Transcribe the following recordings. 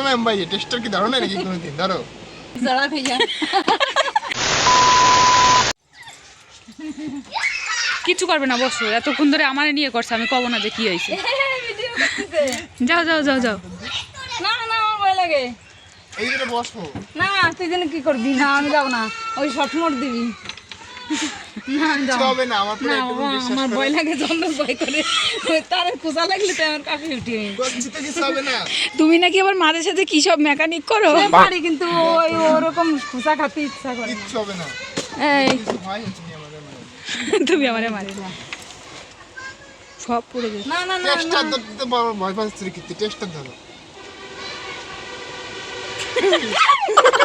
ধরো না ভাই টেস্টার কি ধরো না নাকি কোনোদিন? ধরো। জড়া ভেজা। কিছু করবে না বসো। এতক্ষণ ধরে আমার নিয়ে করছে আমি কব না যে কি হয়েছে। যাও যাও যাও যাও। না না আমার ভয় লাগে। এই যে বসো। না তুই যেন কি করবি? না আমি যাব না। ওই শর্ট মোট দিবি। হবে না আমার আমার করো। ভয় লাগে ভয় করে। তার কুচা লাগলে তো আমার কাপি উঠি করছি তো কিছু হবে না। তুমি নাকি আবার মাঝে সাথে কি সব মেকানিক করো? পারি কিন্তু ওই ওরকম খুচা খাতে ইচ্ছা করে না। কিচ্ছু হবে না। এই। হয় তুমি আমারে মারি। না। সব পড়ে গেছে না না না টেস্টার ধরতে বড় ভয় পাচ্ছি কি টেস্টার ধরো টেস্টার ধরো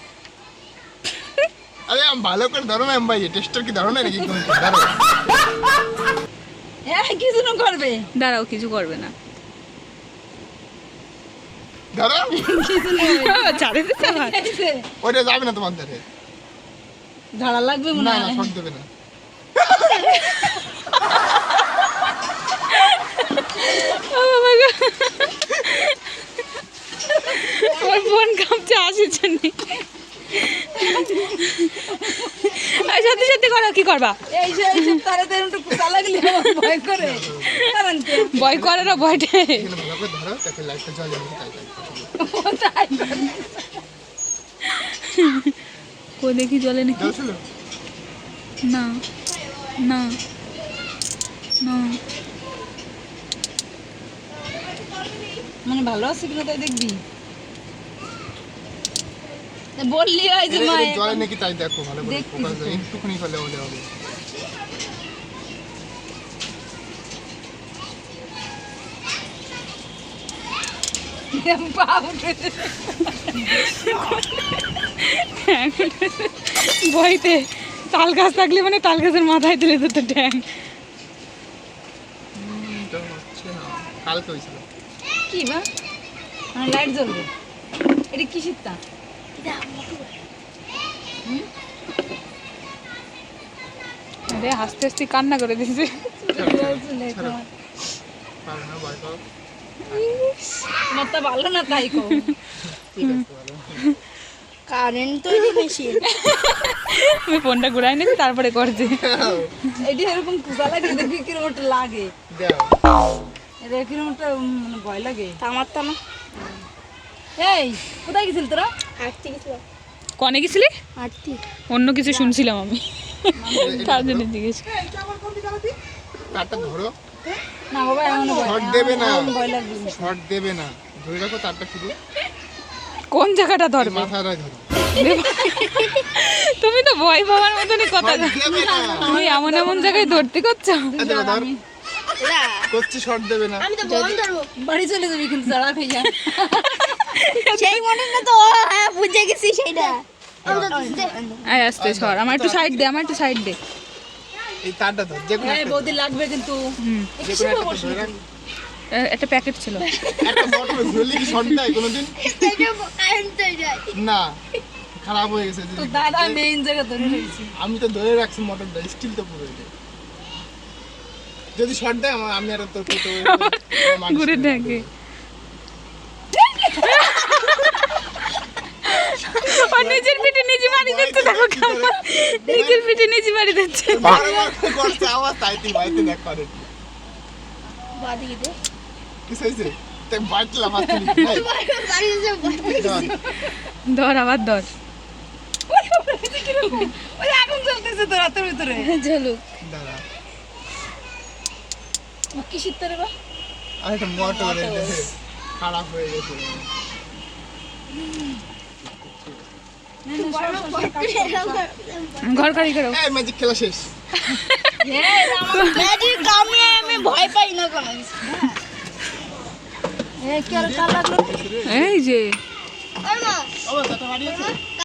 আরে আমি ভালো করে ধরো না ভাই টেস্টার কি ধরো না নাকি ধরো? হ্যাঁ কিছু না করবে। দাঁড়াও কিছু করবে না। ধরো। ছাড়ে দিতে ওইটা যাবে না তোমার ধারে। ঝাড়া লাগবে মনে হয়। না দেবে না। আমার বোন কাঁপছে আসির জন্য সত্যি সত্যি করো কি করবা এই যে এই যে তাড়াতাড়ি একটু কুচা লাগলে আমার ভয় করে কারণ কি ভয় করে না ভয়টা এখানে ভালো করে ধরো তাকে তাই ও করে। কো? দেখি জলে নাকি? না না না। মানে ভালো আছে কিনা তাই দেখবি? বললি ওই যে মা জলে নাকি তাই দেখো ভালো করে ফোকাস দাও একটুখানি হলে হবে। ভয়তে তাল গাছ থাকলে মানে তাল গাছের মাথায় তুলে দিত কালকে হয়েছিল। কি বা লাইট জ্বলবে। এটা কি শীতটা আরে হাসতে হাসতে কান্না করে দিয়েছে। পারো না ভয় পাও তোমার তো ভালো না তাই কো কারেন্ট আমি ফোনটা ঘুরাই নিয়েছি তারপরে করছি। এটি এরকম কুচা লাগে দেখি কীরকম একটা লাগে কীরকম একটা মানে ভয় লাগে। আমার তো না এই কোথায় গেছিল তোরা? হাঁটতে গেছিল কনে গেছিলি? হাঁটতে অন্য কিছু শুনছিলাম আমি। তার জন্য জিজ্ঞেস। কারটা ধরো। না বাবা এমন শর্ট দেবে না। শর্ট দেবে না। ধরে রাখো তারটা শুধু। কোন জায়গাটা ধরবে? ধরো। তুমি তো ভয় পাওয়ার মতনই কথা। তুমি এমন এমন জায়গায় ধরতে করছ? করছি শর্ট দেবে না। আমি তো বাড়ি চলে যাবি কিন্তু যা। সেই মনে না তো হ্যাঁ বুঝে গেছি সেইটা। তো আয় আসতে সর। আমার একটু সাইড দে আমার একটু সাইড দে। এই তারটা ধর যে কোনো এই বৌদি লাগবে কিন্তু। একটা প্যাকেট ছিল। একটা বটল কি শর্ট দেয় কোনোদিন। না খারাপ হয়ে গেছে তো দাদা মেইন জায়গা আমি তো ধরে রাখছি মোটরটা স্টিল তো পুরো এটা যদি শর্ট দেয় আমার আমি আর তোর তো ঘুরে দেখে ও নিজের পিঠে নিজে মারি দিচ্ছে দেখো পিঠে নিজে মারি দিচ্ছে করছে আওয়াজ তাই তুই বাড়িতে দেখ করে বাদিকে দে কি হয়েছে তাই বাটলাম হাত তুলি এই, বাড়ি এসে বাড়ি ধর। ধর আবার ধর। ওই আগুন জ্বলতেছে তো রাতের ভিতরে। ঝলুক দাঁড়া। কি শীত রে বা আর একটা মোটর খারাপ হয়ে গেছে। ঘর কারি। করো এই ম্যাজিক খেলা শেষ। ম্যাজিক আমি আমি ভয় পাই না কোনো কিছু। কি আর কাল লাগল এই যে